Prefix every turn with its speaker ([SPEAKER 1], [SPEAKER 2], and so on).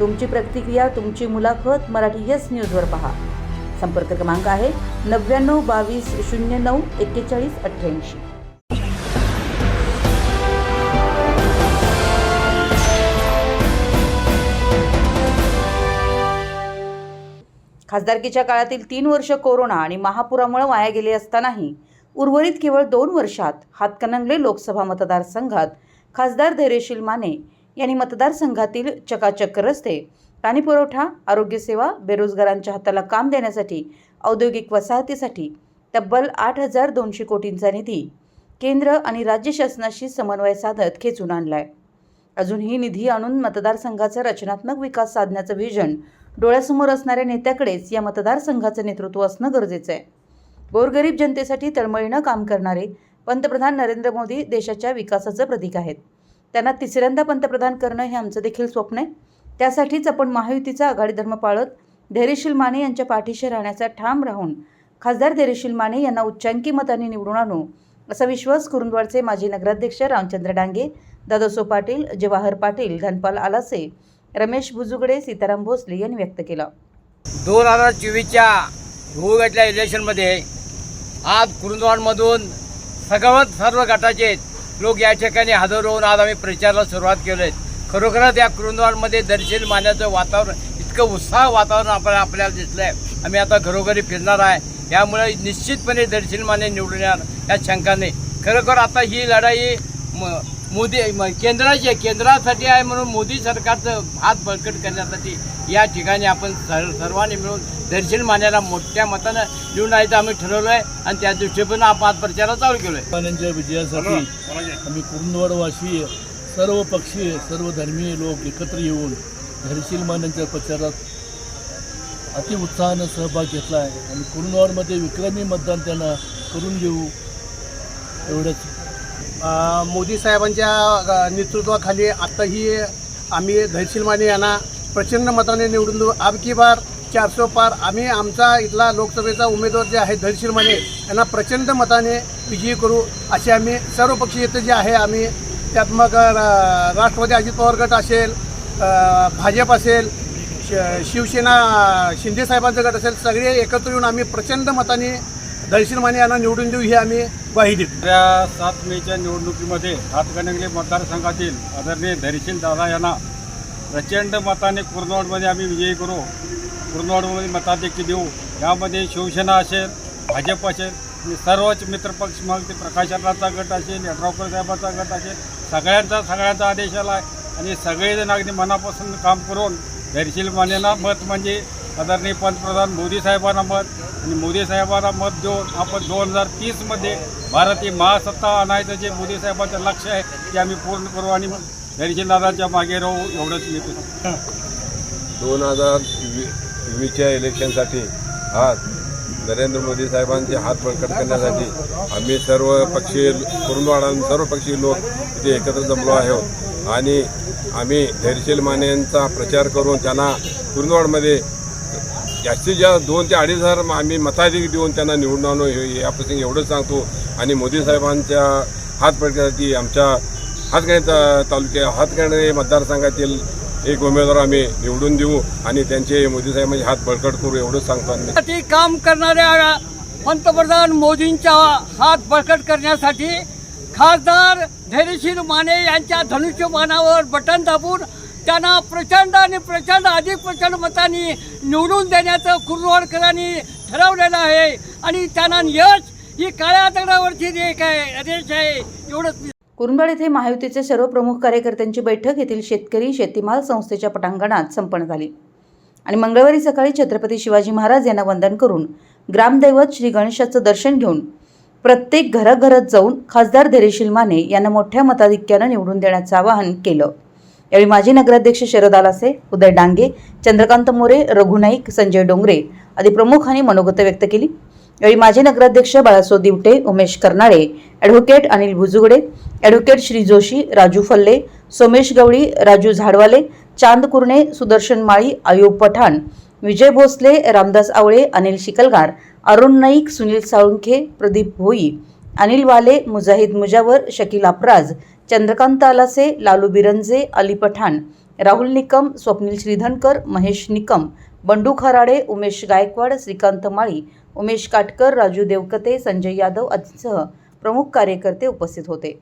[SPEAKER 1] तुमची प्रतिक्रिया तुमची मुलाखत मराठी येस न्यूजवर पहा. संपर्क क्रमांक आहे नव्याण्णव बावीस शून्य नऊ एक्केचाळीस अठ्ठ्याऐंशी. खासदारकीच्या काळातील तीन वर्ष कोरोना आणि महापुरामुळे वाया गेले असतानाही उर्वरित केवळ दोन वर्षात हातकणंगले लोकसभा मतदारसंघात खासदार धैर्यशील माने यांनी मतदारसंघातील चकाचक रस्ते पाणीपुरवठा आरोग्यसेवा बेरोजगारांच्या हाताला काम देण्यासाठी औद्योगिक वसाहतीसाठी तब्बल आठ हजार दोनशे कोटींचा निधी केंद्र आणि राज्य शासनाशी समन्वय साधत खेचून आणलाय. अजूनही निधी आणून मतदारसंघाचा रचनात्मक विकास साधण्याचं व्हिजन डोळ्यासमोर असणाऱ्या नेत्याकडेच या मतदारसंघाचं नेतृत्व असणं गरजेचं आहे. गोरगरीब जनतेसाठी तळमळीनं काम करणारे पंतप्रधान नरेंद्र मोदी देशाच्या विकासाचं प्रतीक आहेत. त्यांना तिसऱ्यांदा पंतप्रधान करणं हे आमचं देखील स्वप्न आहे. त्यासाठीच आपण महायुतीचा आघाडी धर्म पाळत धैर्यशील माने यांच्या पाठीशी राहण्याचा ठाम राहून खासदार धैर्यशील माने यांना उच्चांकी मतांनी निवडून आणू असा विश्वास कुरुंदवाडचे माजी नगराध्यक्ष रामचंद्र डांगे दादासो पाटील जवाहर पाटील धनपाल आलासे रमेश बुजुगडे सीताराम भोसले यांनी व्यक्त केला.
[SPEAKER 2] दोन हजार चोवीसच्या भूगटल्या इलेक्शनमध्ये आज कुरुंदवाडमधून सगळं सर्व गटाचे लोक या ठिकाणी हजर होऊन आज आम्ही प्रचाराला सुरुवात केलो आहे. खरोखरच या कृंदवांमध्ये दर्शन मानण्याचं वातावरण इतकं उत्साह वातावरण आपल्याला आपल्याला दिसलं आहे आम्ही आता घरोघरी फिरणार आहे. यामुळे निश्चितपणे दर्शन माने निवडून येणार या शंकाने. खरोखर आता ही लढाई मोदी म- केंद्राची आहे. केंद्रासाठी आहे म्हणून मोदी सरकारचं हात बळकट करण्यासाठी या ठिकाणी आपण सर्व सर्वांनी मिळून दर्शन मान्याला मोठ्या मतानं निवडून यायचं आम्ही ठरवलं आहे. आणि त्या दृष्टीने आपण आज प्रचार चालू केलो आहे
[SPEAKER 3] विजयासाठी आम्ही कुरुंदवाडवासी सर्व पक्षीय सर्व धर्मीय लोक एकत्र येऊन धैर्यशील मानांच्या प्रचारात अतिउत्साहानं सहभाग घेतला आहे. आणि कुरुंदवाडमध्ये विक्रमी मतदान त्यांना करून देऊ एवढंच.
[SPEAKER 4] मोदी साहेबांच्या नेतृत्वाखाली आत्ताही आम्ही धैर्यशील माने यांना प्रचंड मताने निवडून देऊ. अबकी बार चारशे पार. आम्ही आमचा इथला लोकसभेचा उमेदवार जे आहे धैर्यशील माने यांना प्रचंड मताने विजयी करू असे आम्ही सर्वपक्षीय जे आहे आम्ही त्यात मग राष्ट्रवादी अजित पवार गट असेल भाजप असेल श- शिवसेना शिंदे साहेबांचा गट असेल सगळे एकत्र येऊन आम्ही प्रचंड मताने धैर्यशील माने यांना निवडून देऊ ही आम्ही ग्वाही देतो
[SPEAKER 5] येत्या सात मेच्या निवडणुकीमध्ये हातकणंगले मतदारसंघातील आदरणीय धैर्यशील दादा यांना प्रचंड मताने कुर्नवाडमध्ये आम्ही विजयी करू. कुर्नवाडमध्ये मताधिक्य देऊ. यामध्ये शिवसेना असेल भाजप असेल सर्वच मित्रपक्ष मग ते प्रकाश गट असेल यड्रावकर साहेबाचा गट असेल सगळ्यांचा सगळ्यांचा आदेश आला आहे आणि सगळेजण अगदी मनापासून काम करून धैर्यशील मानेना मत म्हणजे आदरणीय पंतप्रधान मोदी साहेबांना मत. आणि मोदी साहेबांना मत देऊन आपण दोन हजार तीसमध्ये भारतीय महासत्ता आणायचं जे मोदी साहेबांचं लक्ष आहे ते आम्ही पूर्ण करू आणि धैर्यशील दादाच्या मागे राहू एवढंच येतो
[SPEAKER 6] दोन हजार वीसच्या इलेक्शनसाठी आज नरेंद्र मोदी साहेबांचे हात बळकट करण्यासाठी आम्ही सर्व पक्षीय कुरुंदवाडा सर्व पक्षीय लोक इथे एकत्र जमलो आहोत. आणि आम्ही धैर्यशील मानेंचा प्रचार करून त्यांना कुरुंदवाडमध्ये जास्तीत जास्त दोन ते अडीच हजार आम्ही मताधिक देऊन त्यांना निवडून आणू. हे- याप्रसंगी एवढंच सांगतो. आणि मोदी साहेबांच्या हात आमच्या हातकणे तालुक्या हातकणे मतदारसंघातील एक उमेदवार आम्ही निवडून देऊ आणि त्यांचे मोदी साहेबांचे हात बळकट करू एवढंच सांगतो आम्ही.
[SPEAKER 2] काम करणाऱ्या पंतप्रधान मोदींचा हात बळकट करण्यासाठी खासदार धैर्यशील माने यांच्या धनुष्यबाणावर बटन दाबून त्यांना प्रचंड आणि प्रचंड अधिक प्रचंड मतांनी निवडून देण्याचं कुर्रवाडकरांनी ठरवलेलं आहे. आणि त्यांना यश ही काळ्या दगडावरची रेख आहे रेष आहे एवढंच मी
[SPEAKER 1] कुरुंदवाड येथे महायुतीचे सर्व प्रमुख कार्यकर्त्यांची बैठक. येथील शेतकरी शेतीमाल संस्थेच्या पटांगणात संपन्न झाली. आणि मंगळवारी सकाळी छत्रपती शिवाजी महाराज यांना वंदन करून ग्रामदैवत श्री गणेशाचं दर्शन घेऊन प्रत्येक घराघरात जाऊन खासदार धैर्यशील माने यांना मोठ्या मताधिक्यानं निवडून देण्याचं आवाहन केलं. यावेळी माजी नगराध्यक्ष शरद आलासे उदय डांगे चंद्रकांत मोरे रघु नाईक संजय डोंगरे आदी प्रमुखांनी मनोगत व्यक्त केली. यावेळी माजी नगराध्यक्ष बाळासो दिवटे उमेश कर्नाळे ॲडव्होकेट अनिल भुजुगडे ॲडव्होकेट श्री जोशी राजू फल्ले सोमेश गवळी राजू झाडवाले चांद कुर्णे सुदर्शन माळी आयुब पठाण विजय भोसले रामदास आवळे अनिल शिकलगार अरुण नाईक सुनील साळुंखे प्रदीप भोई अनिल वाले मुजाहिद मुजावर शकील अप्राज चंद्रकांत आलासे लालू बिरंजे अली पठाण राहुल निकम स्वप्नील श्रीधनकर महेश निकम बंडू खराडे उमेश गायकवाड श्रीकांत माळी उमेश काटकर राजू देवकते संजय यादव आदींसह प्रमुख कार्यकर्ते उपस्थित होते.